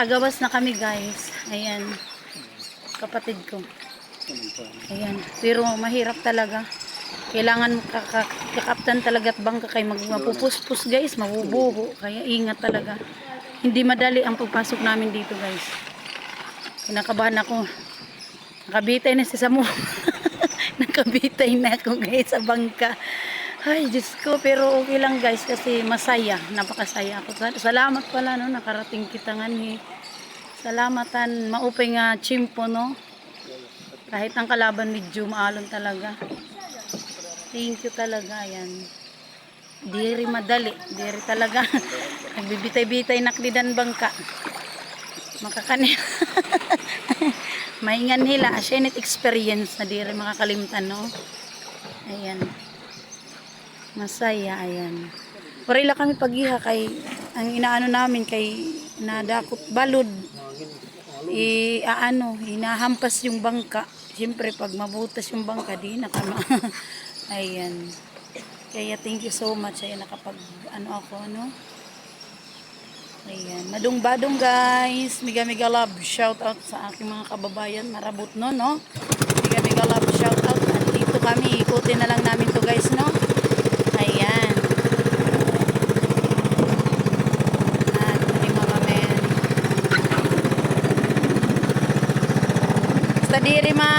Tagawas na kami guys. Ayan. Kapatid ko. Ayan. Pero mahirap talaga. Kailangan kaka- kakaptan talaga at bangka kay mag mapupuspos guys, mabubuho. Kaya ingat talaga. Hindi madali ang pagpasok namin dito guys. Kinakabahan ako. Nakabitay na si Samu. Nakabitay na ako guys sa bangka. Ay, Diyos ko. Pero okay lang guys kasi masaya. Napakasaya ako. Sal- Salamat pala no. Nakarating kita nga ni. Salamatan. Maupay nga chimpo no. Kahit ang kalaban medyo maalon talaga. Thank you talaga. Yan. Diri madali. Diri talaga. Nagbibitay-bitay naklidan bangka. Makakanin. Maingan nila. Asya experience na diri makakalimtan no. Ayan. Masaya, ayan. Parila kami paghiha kay ang inaano namin kay nadakot balod. I aano, hinahampas yung bangka. Siyempre pag mabutas yung bangka di na kama. ayan. Kaya thank you so much ay nakapag ano ako ano. Ayan. Madung-badong guys. Miga miga love. Shout out sa aking mga kababayan. Marabot no, no? Miga miga love. Shout out. Andito kami. Ikutin na lang namin to guys, no? Ayan. At ni Mama Men. Basta diri ma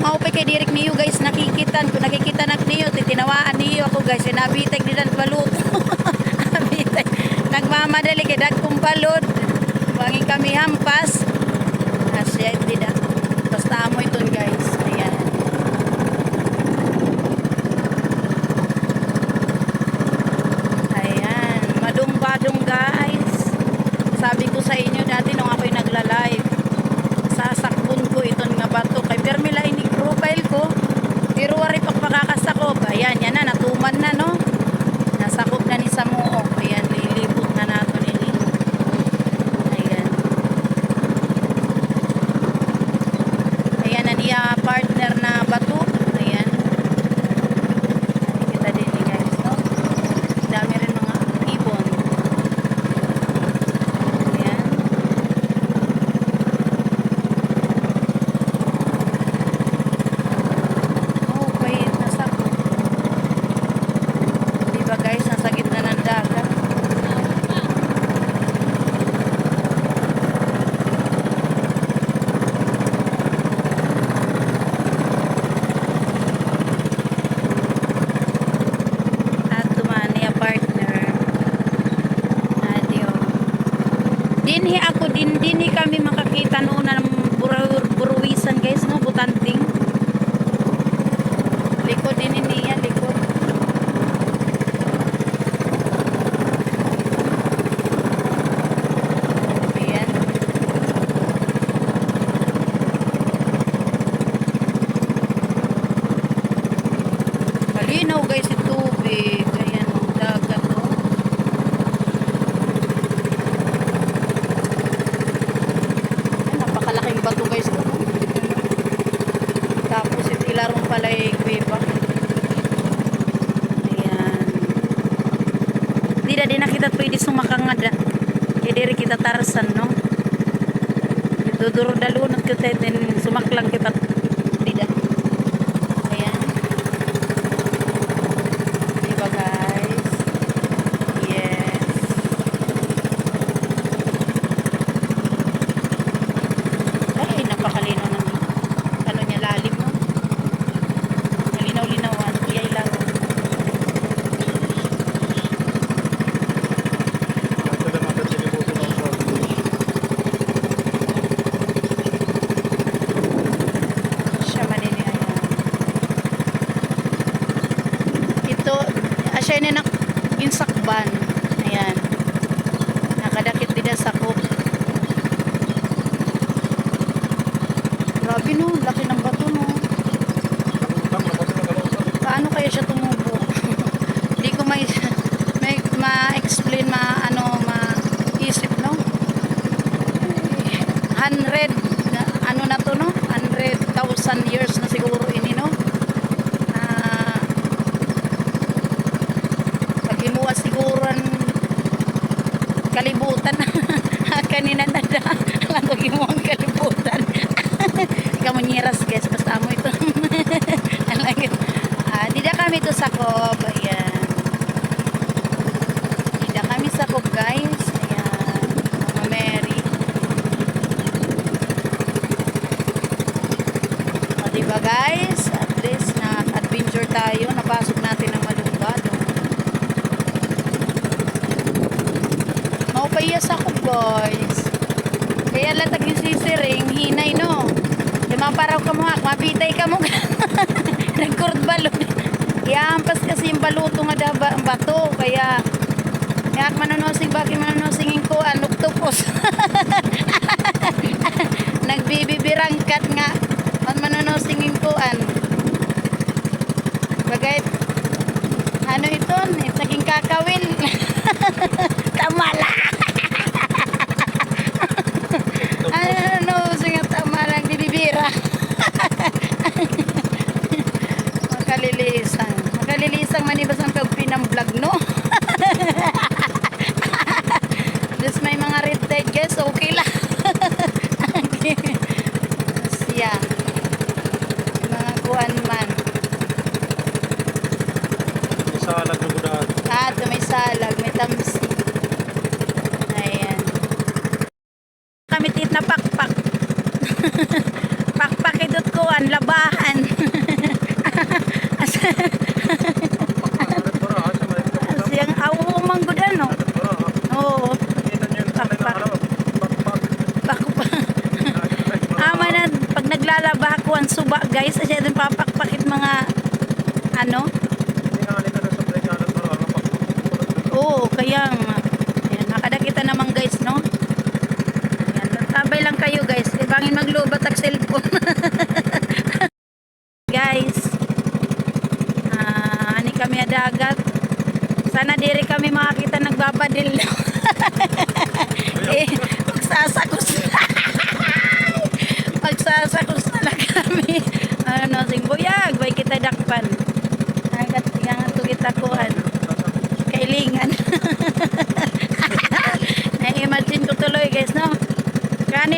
maupay kay dirik niyo guys nakikitan. Kung nakikita nak niyo titinawaan niyo ako guys. Sinabitag nilan balot. Nabitag nagmamadali kay dagkong balot. Wangi kami hampas. Asya hindi da basta amo iton guys ayan Ayan, madung-badung guys. Sabi ko sa inyo dati nung ako'y nagla-live, sasakbon ko iton nga bato kay Permila ini profile ko. Pero wari pagpakakasakop. Ayan, yan na, natuman na no. Nasakop na ni Samuo. Ayan, lilibot na nato nini. Ayan. Ayan na niya partner na bato. Ayan. Kita din ni guys, no? Dami rin mga ibon. Ayan. Oh, wait, nasa Diba guys, nasa gitna ng dagat. At tumani a partner. Adio. Dinhi ako din dinhi kami makakita noon ng buru, buruwisan guys no butanting. Likod din niya likod. Ayan. Malinaw guys yung tubig. Ayan ang dagat oh. Ayan, napakalaking bato guys. oh. Tapos ito ilarong pala yung kuweba. Ayan. Di na din na kita pwede sumakangada. Kaya diri kita tarasan no. Duduro dalunot kita sumaklang kita. Di da. Ayan. Diba guys? Yes. Ay, napakalinaw ng ano niya lalim no? Malinaw-linawan. Iyay lang. Siya manini ayan. Ito, asya na nak ginsakban. Ayan. Nakadakit din sa sakop. Grabe no, laki ng bato no. Paano kaya siya tumubo? Hindi ko may may ma-explain ma ano ma-isip no. 100 na- ano na to no? 100,000 years na siguro ini no. Ah pag himuwa siguro ang kalibutan kanina na Huwag mo ang kalibutan. Kamu nyiras guys, basta mo ito. Alagay. ah, di na kami to sa Cob. Ayan. Di na kami sa Cob guys. Ayan. Mama Mary. O diba guys? At least na-adventure tayo. Napasok natin ang malumbado. Maupayas ako guys. Kaya latag yung sisiring, hinay no. Lumaparaw ka mo, mapitay ka mo. Nagkurd balot. Iampas kasi yung baluto nga daba ang bato. Kaya, kaya manonosing, bakit manonosingin ko, anok tupos. Nagbibibirangkat nga. At manonosingin ko, an. Bagay, ano ito? Naging kakawin. Tamala. ano, sige tama lang bibibira. Makalilisan. Makalilisan manibas ang pagpinang vlog, no? Just may mga red tide guys, okay lang. Siya. May mga kuan man. Isa alag na gudaan. Ah, ito may salag, may tamsi. Ayan. Kami tit na pakpak. pakpak idot ko an labahan. Siyang awo manggod ano. Oo. Ama na pag naglalaba ako ang suba guys, asya din papakpakit mga ano. Oo, kaya. Ayan, nakadakita naman guys, no? Ayan, tabay lang kayo guys. Ibangin maglubat ang cellphone. guys. Ah, ani kami adagat. Sana diri kami makakita nagbabadil. eh, magsasakos. magsasakos na lang kami. Ano, sing buyag, bay kita dakpan. Agat, yang to kita kuhan kailingan. Na-imagine ko tuloy guys, no?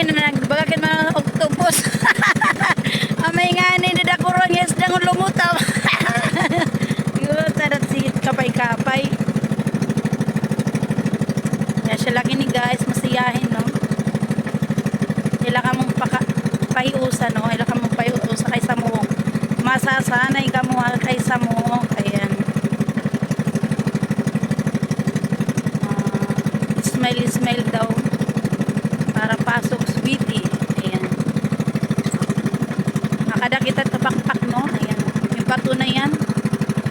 Na nagbagagin mga octopus. Amay nga ni ko ron yes dang lumutaw. Yun, tarat sigit kapay-kapay. Kaya siya laki ni guys, masiyahin, no? Ila ka mong paka, pahiusa, no? Ila ka mong pahiusa kay sa mo. Masasanay ka mo kay sa mo. Ayan. Ah, smile smile daw para pasok sweetie ayan nakada kita tapakpak no ayan yung pato na yan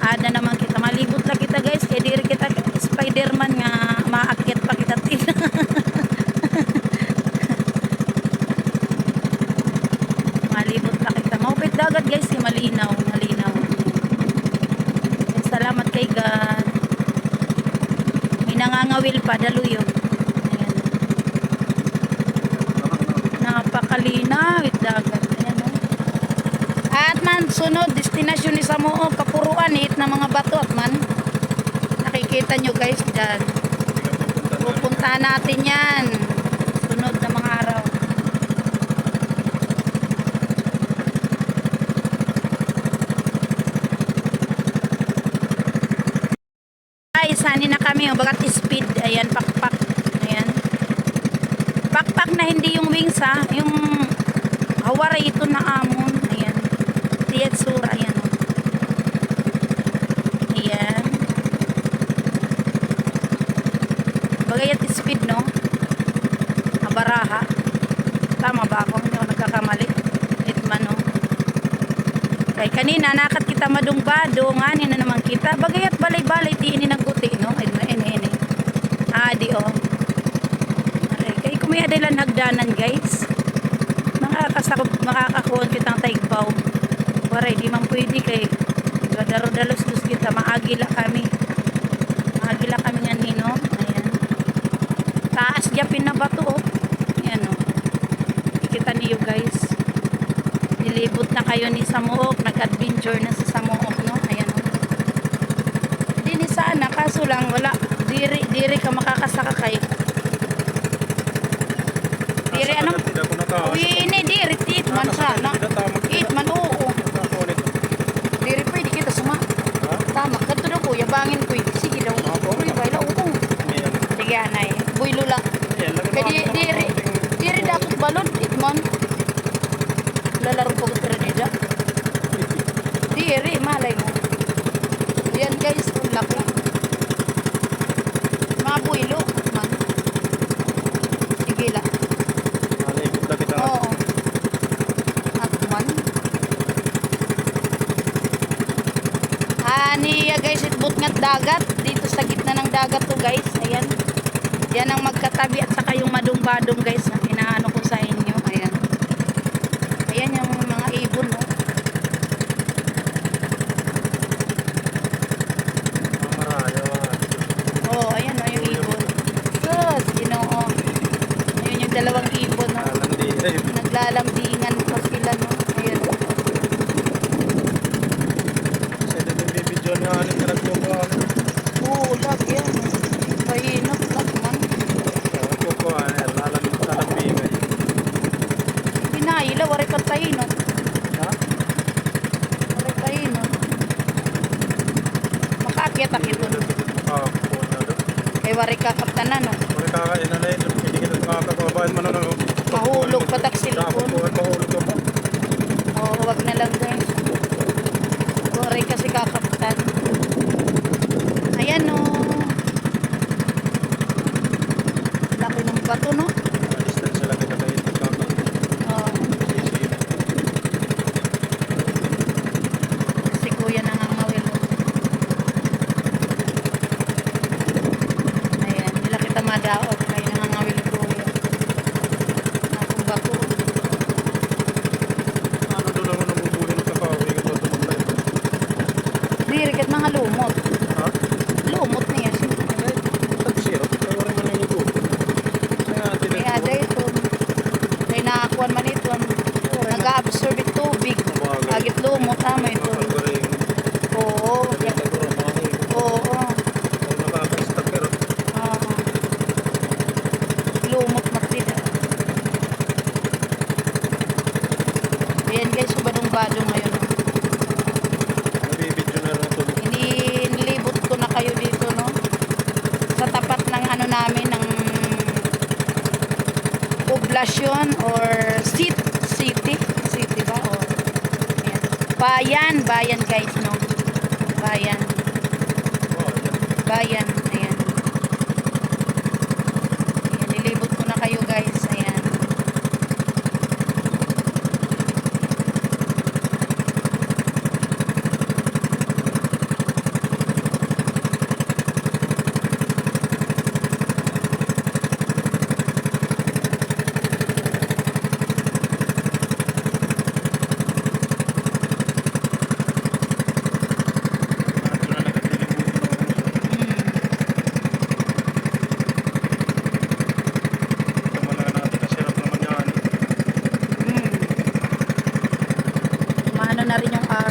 ada naman kita malibot lang kita guys. Kaya diri kita spiderman nga maakyat pa kita tin. Malibot pa kita. Maupit dagat guys. Kaya malinaw malinaw. Salamat kay God. May nangangawil pa, daluyog. Ayan. Napakalinaw, dagat. Ayan, oh. At man, sunod, destinasyon ni Samoo, kapuruan, hit na mga bato at man. Nakikita nyo guys dyan. Pupuntahan natin yan. Sunod na mga araw. Ay, sani na kami. oh, Bagat speed. Ayan, pakpak. Ayan. Pakpak na hindi yung wings ha. Yung hawara ito na amon. Ayan. Tiyat sura. Ayan. oh. Ayan. Bagayat speed no. Abaraha. Tama ba ako? Hindi ako nagkakamali. Litman no. Kay kanina nakat kita madungbado nga na naman kita bagayat balay-balay di ini nagbuti no ay ini ini ah di oh Aray, kay kumaya dilan hagdanan guys makakasakop makakakuha kitang taigbaw waray di man pwede kay gadaro-dalos dus kita maagila kami maagila kami nga nino ayan taas gyapin na bato oh ayan oh kita niyo guys nilibot na kayo ni Samook, nag-adventure na sa Samook, no? Ayan, no? Di ni sana, kaso lang, wala, diri, diri ka makakasaka kay. Diri nakawas. Uy, ini diri tit man sa na. Tidak tama. It man oo. Ako nito. Diri pwede kita suma. Ha? Tama kadto daw ko yabangin ko. Sige daw. Apo. Uy, baila oo. Ayan. Sige anay. Buy lula. Ayan, lagi Kaya di, mga- diri, diri dapat balon, itman. Lalaro po ko pero dida. Diri, malay mo. Yan guys, ang laki. Mga builo, man. Sige la. Malibot na kita. Oo. At man. Ah, niya guys, itbot nga't dagat. Dito sa gitna ng dagat to guys. Ayan. Yan ang magkatabi at saka yung madong-badong guys na inaano ko sa inyo. Ayan. Ayan yung mga ibon no. Oh, ayan no yung ibon. Sus, ginoo. Ayun yung dalawang ibon no. Naglalambingan pa sila no. Ayan. Kasi din yung. Aling na Makaakyat ang ito. no? Ah, na doon. Kay wari ka kaptanan no. Kung kakain na na yun, hindi kita makakababayan mo na lang. Mahulog pa tak Dapat cellphone. po, mahulog ka pa. Oo, wag na lang guys. Wari kasi kakaptan. Ayan no. Laki ng bato no. Distance lang kita kayo. Kakain. Oo. Si kuya nangangawil. Ayan, nila kita madaot. Kaya nangangawil kuya. Akong bako. Ano doon naman nabubuhay ng kakawin ko tumaklay. Diri kat mga lumot. Ha? Lumot niya siya. Ay, tagsiro. Kaya wala man yung ibo. Kaya atin Kaya ada ito. Kaya nakakuan man ito. Nag-absorb yung tubig. Agit tama ito. Oo. Oo. Lumot matida. Ayan guys, subadong-badong ngayon. Ini nilibot ko na kayo dito, no? Sa tapat ng ano namin, ng poblasyon or city, city, city ba? Or, ayan. Bayan, bayan guys, no? Bayan, bayan, ano na rin yung uh,